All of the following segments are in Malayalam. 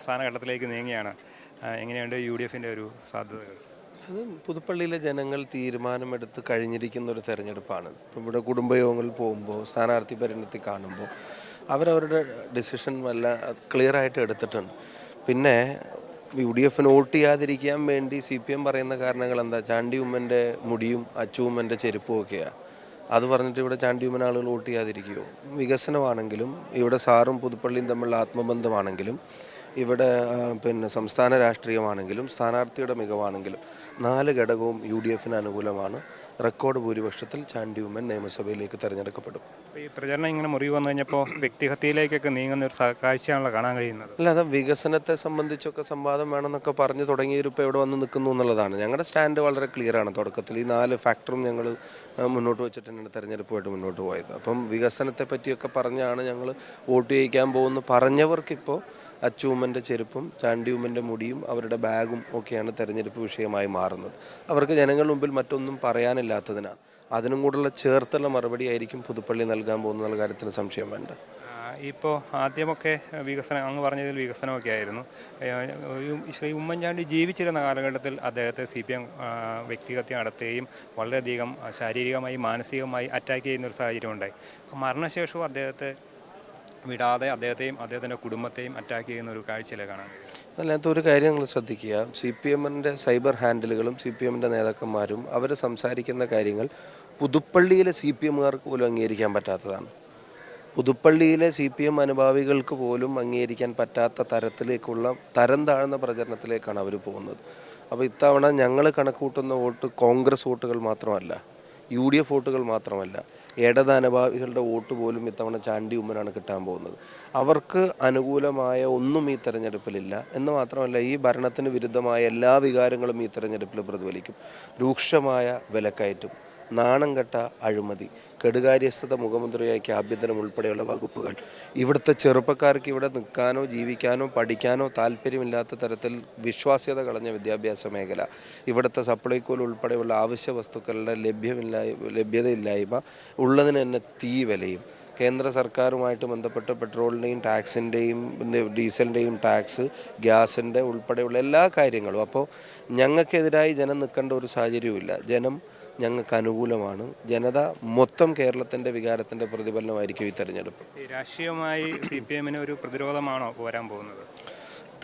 അവസാന ഘട്ടത്തിലേക്ക് നീങ്ങിയാണ് എങ്ങനെയുണ്ട് യു ഡി എഫിന്റെ ഒരു സാധ്യതകൾ? അത് പുതുപ്പള്ളിയിലെ ജനങ്ങൾ തീരുമാനമെടുത്ത് കഴിഞ്ഞിരിക്കുന്ന ഒരു തെരഞ്ഞെടുപ്പാണ്. ഇപ്പം ഇവിടെ കുടുംബയോഗങ്ങളിൽ പോകുമ്പോൾ സ്ഥാനാർത്ഥി പരിണത്തിൽ കാണുമ്പോൾ അവരവരുടെ ഡിസിഷൻ വല്ല ക്ലിയർ ആയിട്ട് എടുത്തിട്ടുണ്ട്. പിന്നെ യു ഡി എഫിന് വോട്ട് ചെയ്യാതിരിക്കാൻ വേണ്ടി സി പി എം പറയുന്ന കാരണങ്ങൾ എന്താ? ചാണ്ടി ഉമ്മന്റെ മുടിയും അച്ചു ഉമ്മന്റെ ചെരുപ്പും ഒക്കെയാണ് അത് പറഞ്ഞിട്ട് ഇവിടെ ചാണ്ടി ഉമ്മൻ ആളുകൾ വോട്ട് ചെയ്യാതിരിക്കുമോ വികസനമാണെങ്കിലും ഇവിടെ സാറും പുതുപ്പള്ളിയും തമ്മിലുള്ള ആത്മബന്ധമാണെങ്കിലും ഇവിടെ പിന്നെ സംസ്ഥാന രാഷ്ട്രീയമാണെങ്കിലും സ്ഥാനാർത്ഥിയുടെ മികവാണെങ്കിലും നാല് ഘടകവും യു ഡി എഫിന് അനുകൂലമാണ്. റെക്കോർഡ് ഭൂരിപക്ഷത്തിൽ ചാണ്ടി ഉമ്മൻ നിയമസഭയിലേക്ക് തെരഞ്ഞെടുക്കപ്പെടും. ഈ പ്രചരണം ഇങ്ങനെ മുറിവ് വന്നു കഴിഞ്ഞപ്പോൾ വ്യക്തിഹത്യയിലേക്കൊക്കെ നീങ്ങുന്ന ഒരു കാഴ്ചയാണല്ലോ കാണാൻ കഴിയുന്നത്. അല്ലാതെ വികസനത്തെ സംബന്ധിച്ചൊക്കെ സംവാദം വേണമെന്നൊക്കെ പറഞ്ഞ് തുടങ്ങിയവരിപ്പോൾ ഇവിടെ വന്ന് നിൽക്കുന്നു എന്നുള്ളതാണ്. ഞങ്ങളുടെ സ്റ്റാൻഡ് വളരെ ക്ലിയർ ആണ് തുടക്കത്തിൽ. ഈ നാല് ഫാക്ടറും ഞങ്ങൾ മുന്നോട്ട് വെച്ചിട്ടുണ്ട് തന്നെയാണ് തെരഞ്ഞെടുപ്പുമായിട്ട് മുന്നോട്ട് പോയത്. അപ്പം വികസനത്തെ പറ്റിയൊക്കെ പറഞ്ഞാണ് ഞങ്ങൾ വോട്ട് ചെയ്യിക്കാൻ പോകുന്നു പറഞ്ഞവർക്കിപ്പോൾ അച്ചൂമ്മന്റെ ചെരുപ്പും ചാണ്ടിയൂമ്മന്റെ മുടിയും അവരുടെ ബാഗും ഒക്കെയാണ് തെരഞ്ഞെടുപ്പ് വിഷയമായി മാറുന്നത്. അവർക്ക് ജനങ്ങളുടെ മുമ്പിൽ മറ്റൊന്നും പറയാനില്ലാത്തതിനാണ് അതിനും കൂടെയുള്ള ചേർത്തുള്ള മറുപടി ആയിരിക്കും പുതുപ്പള്ളി നൽകാൻ പോകുന്ന കാര്യത്തിന് സംശയം വേണ്ട. ഇപ്പോൾ ആദ്യമൊക്കെ വികസനം അങ്ങ് പറഞ്ഞതിൽ വികസനമൊക്കെ ആയിരുന്നു. ശ്രീ ഉമ്മൻചാണ്ടി ജീവിച്ചിരുന്ന കാലഘട്ടത്തിൽ അദ്ദേഹത്തെ സി പി എം വ്യക്തിഹത്യ നടത്തുകയും വളരെയധികം ശാരീരികമായി മാനസികമായി അറ്റാക്ക് ചെയ്യുന്ന ഒരു സാഹചര്യം ഉണ്ടായി മരണശേഷവും അദ്ദേഹത്തെ വിടാതെ അദ്ദേഹത്തെയും അദ്ദേഹത്തിന്റെ കുടുംബത്തെയും അറ്റാക്ക് ചെയ്യുന്ന ഒരു കാഴ്ചയിലേക്കാണ് അതിനകത്ത് ഒരു കാര്യം നിങ്ങൾ ശ്രദ്ധിക്കുക. സി പി എമ്മിന്റെ സൈബർ ഹാൻഡിലുകളും സി പി എമ്മിന്റെ നേതാക്കന്മാരും അവർ സംസാരിക്കുന്ന കാര്യങ്ങൾ പുതുപ്പള്ളിയിലെ സി പി എമ്മുകാർക്ക് പോലും അംഗീകരിക്കാൻ പറ്റാത്തതാണ്. പുതുപ്പള്ളിയിലെ സി പി എം അനുഭാവികൾക്ക് പോലും അംഗീകരിക്കാൻ പറ്റാത്ത തരത്തിലേക്കുള്ള തരം താഴ്ന്ന പ്രചരണത്തിലേക്കാണ് അവർ പോകുന്നത്. അപ്പോൾ ഇത്തവണ ഞങ്ങൾ കണക്കൂട്ടുന്ന വോട്ട് കോൺഗ്രസ് വോട്ടുകൾ മാത്രമല്ല യു ഡി എഫ് വോട്ടുകൾ മാത്രമല്ല ഇടത് അനുഭാവികളുടെ വോട്ട് പോലും ഇത്തവണ ചാണ്ടി ഉമ്മനാണ് കിട്ടാൻ പോകുന്നത്. അവർക്ക് അനുകൂലമായ ഒന്നും ഈ തെരഞ്ഞെടുപ്പിലില്ല. എന്ന് മാത്രമല്ല ഈ ഭരണത്തിന് വിരുദ്ധമായ എല്ലാ വികാരങ്ങളും ഈ തെരഞ്ഞെടുപ്പിൽ പ്രതിഫലിക്കും. രൂക്ഷമായ വിലക്കയറ്റും. നാണം കെട്ട അഴിമതി കെടുകാര്യസ്ഥത മുഖമുദ്രയാക്കിയ ആഭ്യന്തരം ഉൾപ്പെടെയുള്ള വകുപ്പുകൾ. ഇവിടുത്തെ ചെറുപ്പക്കാർക്ക് ഇവിടെ നിൽക്കാനോ ജീവിക്കാനോ പഠിക്കാനോ താല്പര്യമില്ലാത്ത തരത്തിൽ വിശ്വാസ്യത കളഞ്ഞ വിദ്യാഭ്യാസ മേഖല. ഇവിടുത്തെ സപ്ലൈകോൽ ഉൾപ്പെടെയുള്ള ആവശ്യ വസ്തുക്കളുടെ ലഭ്യമില്ലായ്മ ലഭ്യതയില്ലായ്മ ഉള്ളതിന് തന്നെ തീ വിലയും. കേന്ദ്ര സർക്കാരുമായിട്ട് ബന്ധപ്പെട്ട് പെട്രോളിന്റെയും ടാക്സിന്റെയും ഡീസലിന്റെയും ടാക്സ് ഗ്യാസിന്റെ ഉൾപ്പെടെയുള്ള എല്ലാ കാര്യങ്ങളും. അപ്പോൾ ഞങ്ങൾക്കെതിരായി ജനം നിൽക്കേണ്ട ഒരു സാഹചര്യവും ജനം ഞങ്ങൾക്ക് അനുകൂലമാണ്. ജനത മൊത്തം കേരളത്തിന്റെ വികാരത്തിന്റെ പ്രതിഫലനമായിരിക്കും ഈ തെരഞ്ഞെടുപ്പ്. രാഷ്ട്രീയമായി സി പി എമ്മിന് ഒരു പ്രതിരോധമാണോ വരാൻ പോകുന്നത്?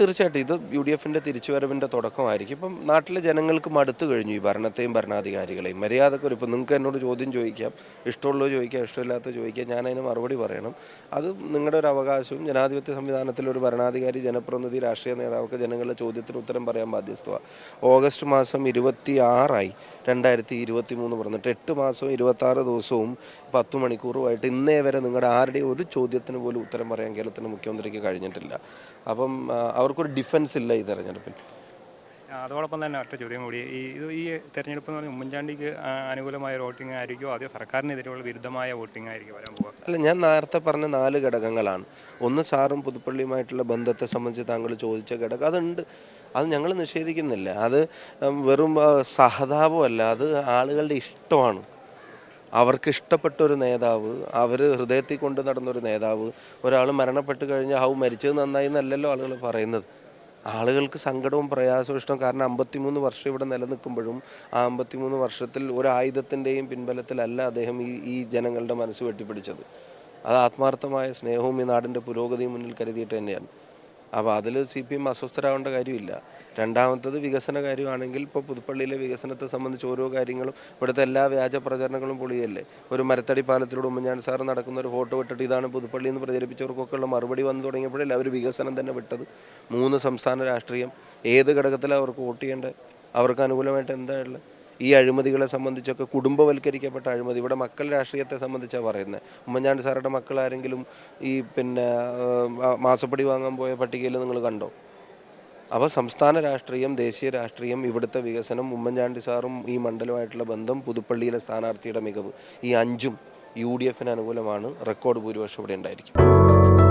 തീർച്ചയായിട്ടും. ഇത് യു ഡി എഫിന്റെ തിരിച്ചുവരവിന്റെ തുടക്കമായിരിക്കും. ഇപ്പം നാട്ടിലെ ജനങ്ങൾക്ക് മടുത്തു കഴിഞ്ഞു ഈ ഭരണത്തെയും ഭരണാധികാരികളെയും. മര്യാദക്കൊരു ഇപ്പം നിങ്ങൾക്ക് എന്നോട് ചോദ്യം ചോദിക്കാം. ഇഷ്ടമുള്ളത് ചോദിക്കാം ഇഷ്ടമില്ലാത്ത ചോദിക്കാം. ഞാൻ അതിന് മറുപടി പറയണം. അത് നിങ്ങളുടെ ഒരു അവകാശവും ജനാധിപത്യ സംവിധാനത്തിൽ ഒരു ഭരണാധികാരി ജനപ്രതിനിധി രാഷ്ട്രീയ നേതാവൊക്കെ ജനങ്ങളുടെ ചോദ്യത്തിന് ഉത്തരം പറയാൻ ബാധ്യസ്ഥമാണ് ഓഗസ്റ്റ് മാസം ഇരുപത്തി ആറായി രണ്ടായിരത്തി ഇരുപത്തി മൂന്ന് പറഞ്ഞിട്ട് എട്ട് മാസവും ഇരുപത്താറ് ദിവസവും പത്ത് മണിക്കൂറുമായിട്ട് ഇന്നേ വരെ നിങ്ങളുടെ ആരുടെയും ഒരു ചോദ്യത്തിന് പോലും ഉത്തരം പറയാൻ കേരളത്തിന്റെ മുഖ്യമന്ത്രിക്ക് കഴിഞ്ഞിട്ടില്ല. അപ്പം ആ, അവർക്കൊരു ഡിഫൻസ് ഇല്ല ഈ തെരഞ്ഞെടുപ്പിൽ. അതോടൊപ്പം തന്നെ ഒറ്റ ചോദ്യം കൂടി. ഈ ഇത് ഈ തെരഞ്ഞെടുപ്പ് എന്ന് പറഞ്ഞാൽ ഉമ്മൻചാണ്ടിക്ക് അനുകൂലമായ വോട്ടിംഗ് ആയിരിക്കും അതോ സർക്കാരിനെതിരെയുള്ള വിരുദ്ധമായ വോട്ടിംഗ് ആയിരിക്കും വരാൻ പോകുക അല്ല ഞാൻ നേരത്തെ പറഞ്ഞ നാല് ഘടകങ്ങളാണ്. ഒന്ന് സാറും പുതുപ്പള്ളിയുമായിട്ടുള്ള ബന്ധത്തെ സംബന്ധിച്ച് താങ്കൾ ചോദിച്ച ഘടകം. അതുണ്ട്. അത് ഞങ്ങൾ നിഷേധിക്കുന്നില്ല. അത് വെറും സഹതാപമല്ല. അത് ആളുകളുടെ ഇഷ്ടമാണ്. അവർക്ക് ഇഷ്ടപ്പെട്ട ഒരു നേതാവ് അവർ ഹൃദയത്തിൽ കൊണ്ട് നടന്നൊരു നേതാവ് ഒരാൾ മരണപ്പെട്ട് കഴിഞ്ഞാൽ ഹൗ മരിച്ചത് നന്നായി എന്നല്ലല്ലോ ആളുകൾ പറയുന്നത്. ആളുകൾക്ക് സങ്കടവും പ്രയാസവും ഇഷ്ടം. കാരണം അമ്പത്തിമൂന്ന് വർഷം ഇവിടെ നിലനിൽക്കുമ്പോഴും ആ അമ്പത്തിമൂന്ന് വർഷത്തിൽ ഒരു ആയുധത്തിന്റെയും പിൻബലത്തിലല്ല അദ്ദേഹം ഈ ഈ ജനങ്ങളുടെ മനസ്സ് വെട്ടിപ്പിടിച്ചത്. അത് ആത്മാർത്ഥമായ സ്നേഹവും ഈ നാടിന്റെ പുരോഗതിയും മുന്നിൽ കരുതിയിട്ട് തന്നെയാണ്. അപ്പോൾ അതിൽ സി പി എം അസ്വസ്ഥരാകേണ്ട കാര്യമില്ല. രണ്ടാമത്തത് വികസന കാര്യമാണെങ്കിൽ ഇപ്പോൾ പുതുപ്പള്ളിയിലെ വികസനത്തെ സംബന്ധിച്ച് ഓരോ കാര്യങ്ങളും ഇവിടുത്തെ എല്ലാ വ്യാജ പ്രചരണങ്ങളും പൊളിയല്ലേ? ഒരു മരത്തടി പാലത്തിലൂടെ ഉമ്മൻചാണ്ടി സാർ നടക്കുന്ന ഒരു ഫോട്ടോ ഇട്ടിട്ട് ഇതാണ് പുതുപ്പള്ളി എന്ന് പ്രചരിപ്പിച്ചവർക്കൊക്കെ ഉള്ള മറുപടി വന്നു തുടങ്ങിയപ്പോഴല്ലേ അവർ വികസനം തന്നെ വിട്ടത്. മൂന്ന് സംസ്ഥാന രാഷ്ട്രീയം ഏത് ഘടകത്തിലാണ് അവർക്ക് വോട്ട് ചെയ്യേണ്ടത്? അവർക്ക് അനുകൂലമായിട്ട് എന്താ ഉള്ളത്? ഈ അഴിമതികളെ സംബന്ധിച്ചൊക്കെ കുടുംബവൽക്കരിക്കപ്പെട്ട അഴിമതി ഇവിടെ മക്കൾ രാഷ്ട്രീയത്തെ സംബന്ധിച്ചാണ് പറയുന്നത് ഉമ്മൻചാണ്ടി സാറുടെ മക്കൾ ആരെങ്കിലും ഈ പിന്നെ മാസപ്പടി വാങ്ങാൻ പോയ പട്ടികയിൽ നിങ്ങൾ കണ്ടോ? അപ്പോൾ സംസ്ഥാന രാഷ്ട്രീയം ദേശീയ രാഷ്ട്രീയം ഇവിടുത്തെ വികസനം ഉമ്മൻചാണ്ടി സാറും ഈ മണ്ഡലമായിട്ടുള്ള ബന്ധം പുതുപ്പള്ളിയിലെ സ്ഥാനാർത്ഥിയുടെ മികവ് ഈ അഞ്ചും യു ഡി എഫിന് അനുകൂലമാണ്. റെക്കോർഡ് ഭൂരിപക്ഷം ഇവിടെ ഉണ്ടായിരിക്കും.